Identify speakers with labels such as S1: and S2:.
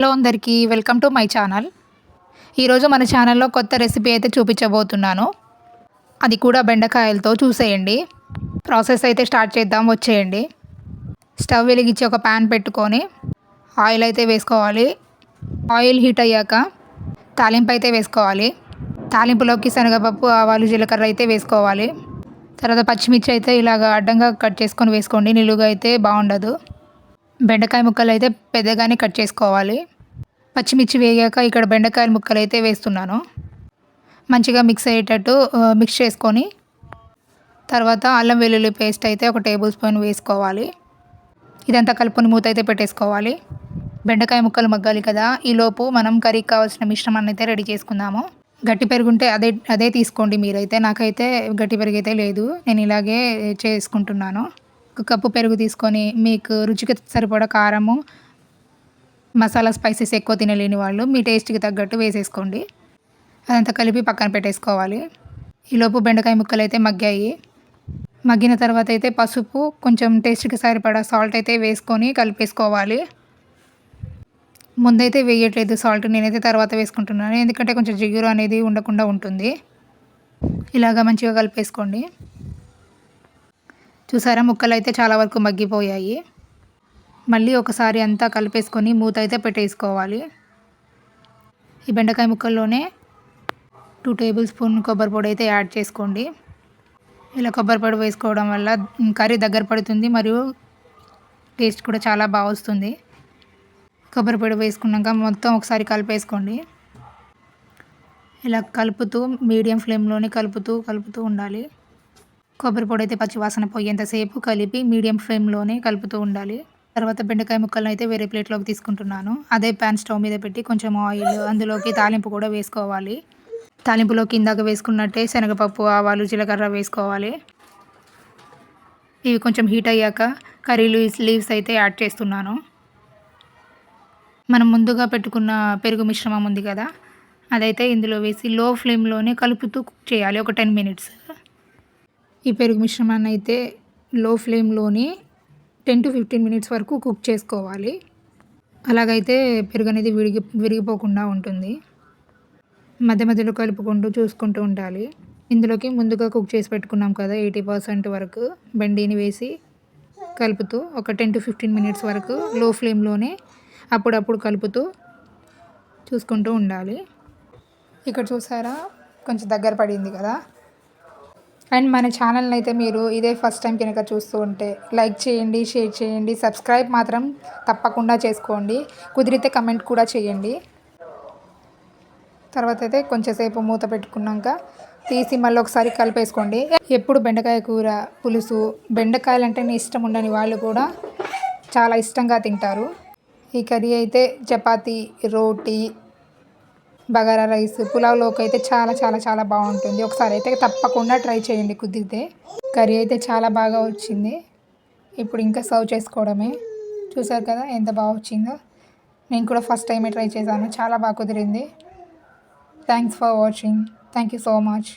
S1: Hello అందరికీ welcome to my channel. ఈరోజు మన ఛానల్లో కొత్త రెసిపీ అయితే చూపించబోతున్నాను. అది కూడా బెండకాయలతో చూసేయండి. ప్రాసెస్ అయితే స్టార్ట్ చేద్దాం వచ్చేయండి. స్టవ్ వెలిగించి ఒక ప్యాన్ పెట్టుకొని ఆయిల్ అయితే వేసుకోవాలి. ఆయిల్ హీట్ అయ్యాక తాలింపు అయితే వేసుకోవాలి. తాలింపులోకి శనగపప్పు ఆవాలు జీలకర్ర అయితే వేసుకోవాలి. తర్వాత పచ్చిమిర్చి అయితే ఇలాగ అడ్డంగా కట్ చేసుకొని వేసుకోండి. నిలువుగా అయితే బాగుండదు. బెండకాయ ముక్కలు అయితే పెద్దగానే కట్ చేసుకోవాలి. పచ్చిమిర్చి వేగాక ఇక్కడ బెండకాయల ముక్కలు అయితే వేస్తున్నాను. మంచిగా మిక్స్ అయ్యేటట్టు మిక్స్ చేసుకొని తర్వాత అల్లం వెల్లుల్లి పేస్ట్ అయితే ఒక టేబుల్ స్పూన్ వేసుకోవాలి. ఇదంతా కలుపుని మూత అయితే పెట్టేసుకోవాలి. బెండకాయ ముక్కలు మగ్గాలి కదా ఈలోపు మనం కర్రీకి కావాల్సిన మిశ్రమాన్ని అయితే రెడీ చేసుకుందాము. గట్టి పెరుగుంటే అదే అదే తీసుకోండి మీరైతే. నాకైతే గట్టి పెరుగు అయితే లేదు. నేను ఇలాగే చేసుకుంటున్నాను. ఒక కప్పు పెరుగు తీసుకొని మీకు రుచికి సరిపడా కారము మసాలా స్పైసెస్ ఎక్కువ తినలేని వాళ్ళు మీ టేస్ట్కి తగ్గట్టు వేసేసుకోండి. అదంతా కలిపి పక్కన పెట్టేసుకోవాలి. ఈలోపు బెండకాయ ముక్కలు అయితే మగ్గాయి. మగ్గిన తర్వాత అయితే పసుపు కొంచెం టేస్ట్కి సరిపడా సాల్ట్ అయితే వేసుకొని కలిపేసుకోవాలి. ముందైతే వేయట్లేదు సాల్ట్ నేనైతే తర్వాత వేసుకుంటున్నాను. ఎందుకంటే కొంచెం జిగురు అనేది ఉండకుండా ఉంటుంది. ఇలాగ మంచిగా కలిపేసుకోండి. చూసారా? ముక్కలు అయితే చాలా వరకు మగ్గిపోయాయి. మళ్ళీ ఒకసారి అంతా కలిపేసుకొని మూత అయితే పెట్టేసుకోవాలి. ఈ బెండకాయ ముక్కల్లోనే టూ టేబుల్ స్పూన్ కొబ్బరి పొడి అయితే యాడ్ చేసుకోండి. ఇలా కొబ్బరి పొడి వేసుకోవడం వల్ల కర్రీ దగ్గర పడుతుంది మరియు టేస్ట్ కూడా చాలా బాగా వస్తుంది. కొబ్బరి పొడి వేసుకున్నాక మొత్తం ఒకసారి కలిపేసుకోండి. ఇలా కలుపుతూ మీడియం ఫ్లేమ్లోనే కలుపుతూ కలుపుతూ ఉండాలి. కొబ్బరి పొడి అయితే పచ్చివాసన పోయేంతసేపు కలిపి మీడియం ఫ్లేమ్లోనే కలుపుతూ ఉండాలి. తర్వాత బెండకాయ ముక్కలను అయితే వేరే ప్లేట్లోకి తీసుకుంటున్నాను. అదే ప్యాన్ స్టవ్ మీద పెట్టి కొంచెం ఆయిల్ అందులోకి తాలింపు కూడా వేసుకోవాలి. తాలింపులోకి ఇందాక వేసుకున్నట్టే శనగపప్పు ఆవాలు జీలకర్ర వేసుకోవాలి. ఇవి కొంచెం హీట్ అయ్యాక కర్రీ లీవ్స్ లీవ్స్ అయితే యాడ్ చేస్తున్నాను. మనం ముందుగా పెట్టుకున్న పెరుగు మిశ్రమం ఉంది కదా అదైతే ఇందులో వేసి లో ఫ్లేమ్లోనే కలుపుతూ కుక్ చేయాలి. ఒక టెన్ మినిట్స్. ఈ పెరుగు మిశ్రమాన్ని అయితే లో ఫ్లేమ్లోనే టెన్ టు ఫిఫ్టీన్ మినిట్స్ వరకు కుక్ చేసుకోవాలి. అలాగైతే పెరుగు అనేది విరిగి విరిగిపోకుండా ఉంటుంది. మధ్య మధ్యలో కలుపుకుంటూ చూసుకుంటూ ఉండాలి. ఇందులోకి ముందుగా కుక్ చేసి పెట్టుకున్నాం కదా ఎయిటీ పర్సెంట్ వరకు బెండీని వేసి కలుపుతూ ఒక టెన్ టు ఫిఫ్టీన్ మినిట్స్ వరకు లో ఫ్లేమ్లోనే అప్పుడప్పుడు కలుపుతూ చూసుకుంటూ ఉండాలి. ఇక్కడ చూసారా? కొంచెం దగ్గర పడింది కదా. అండ్ మన ఛానల్ని అయితే మీరు ఇదే ఫస్ట్ టైం కనుక చూస్తూ ఉంటే లైక్ చేయండి షేర్ చేయండి సబ్స్క్రైబ్ మాత్రం తప్పకుండా చేసుకోండి. కుదిరితే కమెంట్ కూడా చేయండి. తర్వాత అయితే కొంచెంసేపు మూత పెట్టుకున్నాక తీసి మళ్ళీ ఒకసారి కలిపేసుకోండి. ఎప్పుడు బెండకాయ కూర పులుసు బెండకాయలు అంటేనే ఇష్టం ఉండని వాళ్ళు కూడా చాలా ఇష్టంగా తింటారు. ఈ కర్రీ అయితే చపాతీ రోటీ బగారా రైస్ పులావ్లోకి అయితే చాలా చాలా చాలా బాగుంటుంది. ఒకసారి అయితే తప్పకుండా ట్రై చేయండి కుదిరితే. కర్రీ అయితే చాలా బాగా వచ్చింది. ఇప్పుడు ఇంకా సర్వ్ చేసుకోవడమే. చూసారు కదా ఎంత బాగా వచ్చిందో. నేను కూడా ఫస్ట్ టైమే ట్రై చేశాను. చాలా బాగా కుదిరింది. Thanks for watching. Thank you so much.